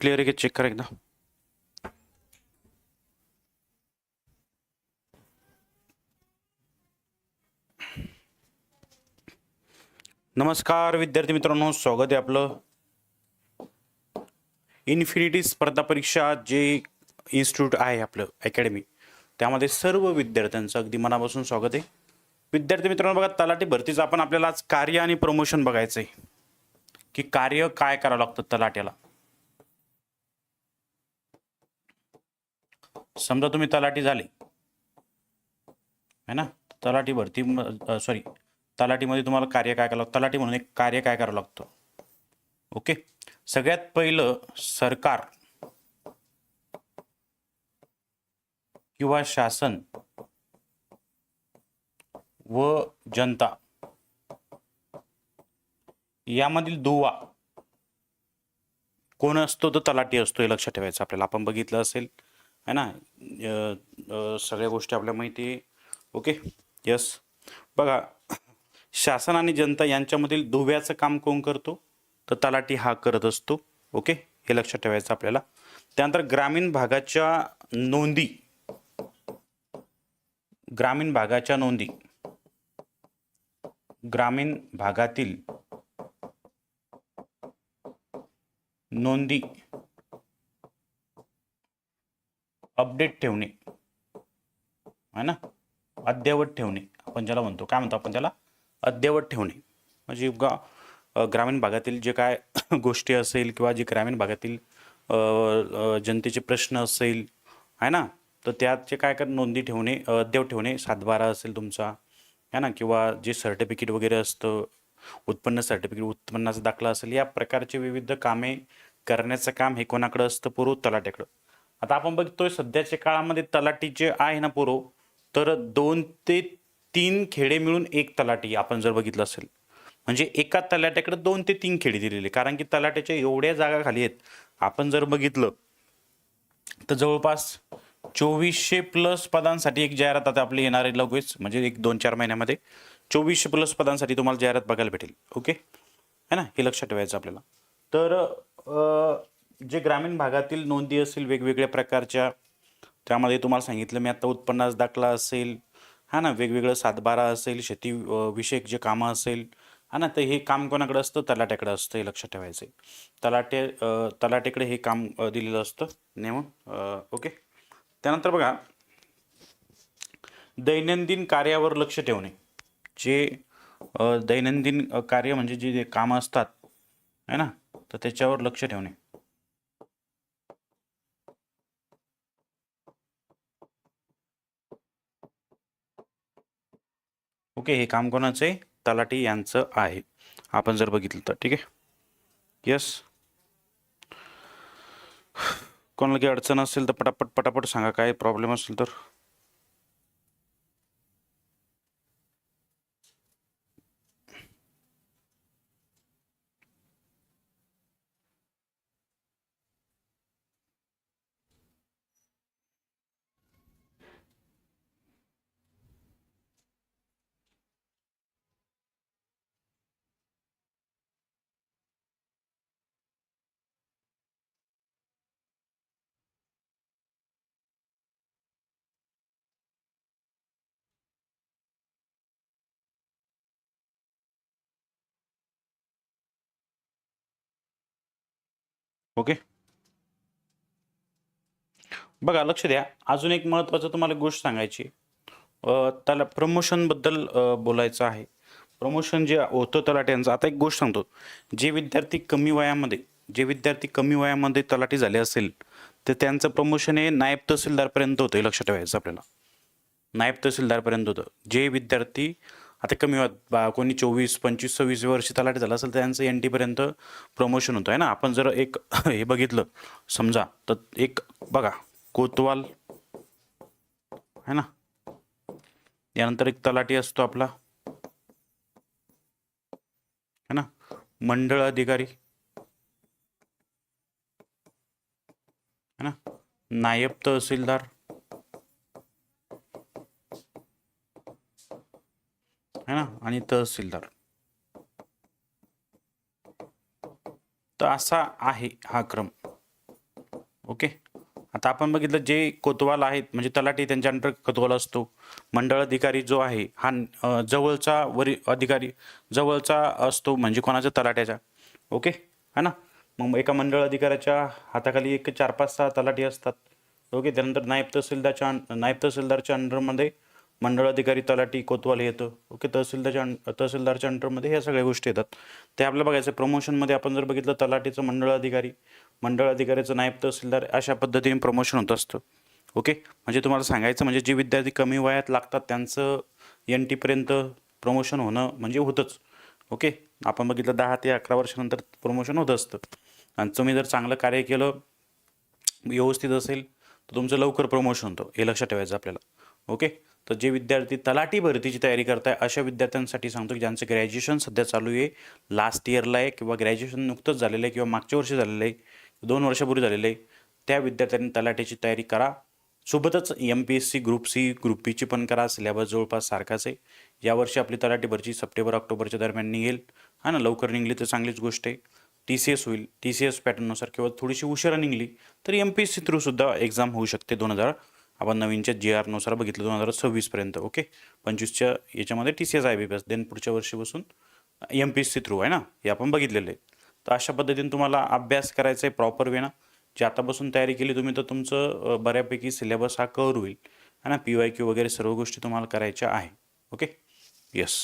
Clear आहे check करा एकदा नमस्कार विद्यार्थी मित्रांनो स्वागत आहे आपलं इन्फिनिटी स्पर्धा परीक्षा जे इन्स्टिट्यूट आहे आपलं अकॅडमी त्यामध्ये सर्व विद्यार्थ्यांचं अगदी मनापासून स्वागत आहे विद्यार्थी मित्रांनो बघा तलाठी भरतीचं आपण आपल्याला आज कार्य आणि प्रमोशन बघायचं आहे की कार्य काय करावं लागतं तलाट्याला समजा तुम्ही तलाठी झाले. है ना? तलाठी भरती सॉरी तलाठीमध्ये तुम्हाला कार्य काय करावं लागतं? तलाठी म्हणून एक कार्य काय करावं लागतं? ओके? सगळ्यात पहिलं सरकार किंवा शासन व जनता यामधील दुवा कोण असतो तर तलाठी असतो हे लक्षात ठेवायचं आपल्याला. आपण बघितलं असेल है ना? सगळ्या गोष्टी आपल्या माहिती आहे. ओके यस बघा शासन आणि जनता यांच्यामधील दुव्याचं काम कोण करतो? तर तलाठी हा करत असतो. ओके हे लक्षात ठेवायचं आपल्याला. त्यानंतर ग्रामीण भागाच्या नोंदी. ग्रामीण भागाच्या नोंदी. ग्रामीण भागातील नोंदी. अपडेट ठेवणे. है ना? अद्ययावत ठेवणे. आपण ज्याला म्हणतो. काय म्हणतो आपण त्याला? अद्ययावत ठेवणे. म्हणजे गा ग्रामीण भागातील जे काय गोष्टी असेल किंवा जे ग्रामीण भागातील जनतेचे प्रश्न असेल आहे ना? तर त्याचे काय कर नोंदी ठेवणे अद्ययावत ठेवणे. सातबारा असेल तुमचा आहे ना? किंवा जे सर्टिफिकेट वगैरे असतं उत्पन्न सर्टिफिकेट उत्पन्नाचा दाखला असेल या प्रकारचे विविध कामे करण्याचं काम हे कोणाकडं असतं? पूर्व तलाट्याकडं. आता आपण बघतोय सध्याच्या काळामध्ये तलाठी जे आहे ना पुरो तर दोन ते तीन खेडे मिळून एक तलाठी आपण जर बघितलं असेल. म्हणजे एका तलाट्याकडे दोन ते तीन खेडे दिलेले कारण की तलाट्याच्या एवढ्या जागा खाली आहेत. आपण जर बघितलं तर जवळपास चोवीसशे प्लस पदांसाठी एक जाहिरात आता आपली येणार आहे लगेच. म्हणजे एक दोन चार महिन्यामध्ये चोवीसशे प्लस पदांसाठी तुम्हाला जाहिरात बघायला भेटेल. ओके? है ना? हे लक्षात ठेवायचं आपल्याला. तर जे ग्रामीण भागातील नोंदी असतील वेगवेगळ्या प्रकारच्या त्यामध्ये तुम्हाला सांगितलं मी आता उत्पन्नाचा दाखला असेल हा ना वेगवेगळं सातबारा असेल शेती विषयक जे कामं असेल हा ना तर हे काम कोणाकडे असतं? तलाट्याकडे असतं हे लक्षात ठेवायचं आहे तलाटे तलाटेकडे तलाट्याकडे हे काम दिलेलं असतं नेम ओके. त्यानंतर बघा दैनंदिन कार्यावर लक्ष ठेवणे. जे दैनंदिन कार्य म्हणजे जे कामं असतात है ना तर त्याच्यावर लक्ष ठेवणे. ओके हे काम कोणाचं आहे? तलाठी यांचं आहे. आपण जर बघितलं तर ठीक आहे? यस कोणाला काही अडचण असेल तर पटापट पटापट सांगा. काय प्रॉब्लेम असेल तर. ओके? बघा लक्ष द्या. अजून एक महत्त्वाचं तुम्हाला गोष्ट सांगायची त्याला प्रमोशनबद्दल बोलायचं आहे. प्रमोशन जे होतं तलाट्यांचं आता एक गोष्ट सांगतो. जे विद्यार्थी कमी वयामध्ये जे विद्यार्थी कमी वयामध्ये तलाठी झाले असेल तर त्यांचं प्रमोशन हे नायब तहसीलदारपर्यंत होतं हे लक्षात ठेवायचं आपल्याला. नायब तहसीलदारपर्यंत होतं. जे विद्यार्थी आता कमी होत. बा कोणी चोवीस पंचवीस सव्वीस वर्ष तलाठी झालं असेल तर त्यांचं एन टीपर्यंत प्रमोशन होतं आहे ना? आपण जर एक हे बघितलं समजा तर एक बघा कोतवाल है ना? यानंतर एक तलाठी असतो आपला. है ना? मंडळ अधिकारी. है ना? नायब तहसीलदार. है ना? आणि तहसीलदार. तर असा आहे हा क्रम. ओके? आता आपण बघितलं जे कोतवाल आहेत म्हणजे तलाठी त्यांच्या अंडर कोतवाल असतो. मंडळ अधिकारी जो आहे हा जवळचा वरी अधिकारी जवळचा असतो म्हणजे कोणाच्या? तलाट्याचा ओके? है ना? मग एका मंडळ अधिकाऱ्याच्या हाताखाली एक चार पाच सहा तलाठी असतात. ओके? त्यानंतर नायब तहसीलदारच्या नायब तहसीलदारच्या अंडरमध्ये मंडळ अधिकारी तलाठी कोतवाल येतं. ओके तहसीलदारच्या अं- तहसीलदारच्या अंडरमध्ये ह्या सगळ्या गोष्टी येतात. ते आपल्याला बघायचं प्रमोशनमध्ये आपण जर बघितलं तलाठीचं मंडळ अधिकारी मंडळ अधिकाऱ्याचं नायब तहसीलदार अशा पद्धतीने प्रमोशन होत असतं. ओके म्हणजे तुम्हाला सांगायचं म्हणजे जे विद्यार्थी कमी वयात लागतात त्यांचं एन टीपर्यंत प्रमोशन होणं म्हणजे होतंच. ओके आपण बघितलं दहा ते अकरा वर्षानंतर प्रमोशन होत असतं. आणि तुम्ही जर चांगलं कार्य केलं व्यवस्थित असेल तर तुमचं लवकर प्रमोशन होतं हे लक्षात ठेवायचं आपल्याला. ओके तर जे विद्यार्थी तलाठी भरतीची तयारी करताय अशा विद्यार्थ्यांसाठी सांगतो की ज्यांचं ग्रॅज्युएशन सध्या चालू आहे लास्ट इयरला आहे किंवा ग्रॅज्युएशन नुकतंच झालेलं आहे किंवा मागच्या वर्षी झालेलं आहे दोन वर्षापूर्वी झालेलं आहे त्या विद्यार्थ्यांनी तलाठीची तयारी करा. सोबतच M P S C group C group पीची पण करा सिलेबस जवळपास सारखाच आहे. यावर्षी आपली तलाठी भरची सप्टेंबर ऑक्टोबरच्या दरम्यान निघेल. हा ना लवकर निघली तर चांगलीच गोष्ट आहे. टी सी एस होईल टी सी एस पॅटर्ननुसार किंवा थोडीशी उशिरा निघली तर एम पी एस सी थ्रूसुद्धा एक्झाम होऊ शकते दोन हजार आपण नवीनच्या जी आरनुसार बघितलं दोन हजार सव्वीसपर्यंत ओके? पंचवीसच्या याच्यामध्ये T C S I B P S then पुढच्या वर्षीपासून M P S C through आहे ना? हे आपण बघितलेलं आहे तर अशा पद्धतीने तुम्हाला अभ्यास करायचा आहे प्रॉपर वेनं जे आतापासून तयारी केली तुम्ही तर तुमचं बऱ्यापैकी सिलेबस हा कव्हर होईल. है ना? पी वाय क्यू वगैरे सर्व गोष्टी तुम्हाला करायच्या आहे. ओके? येस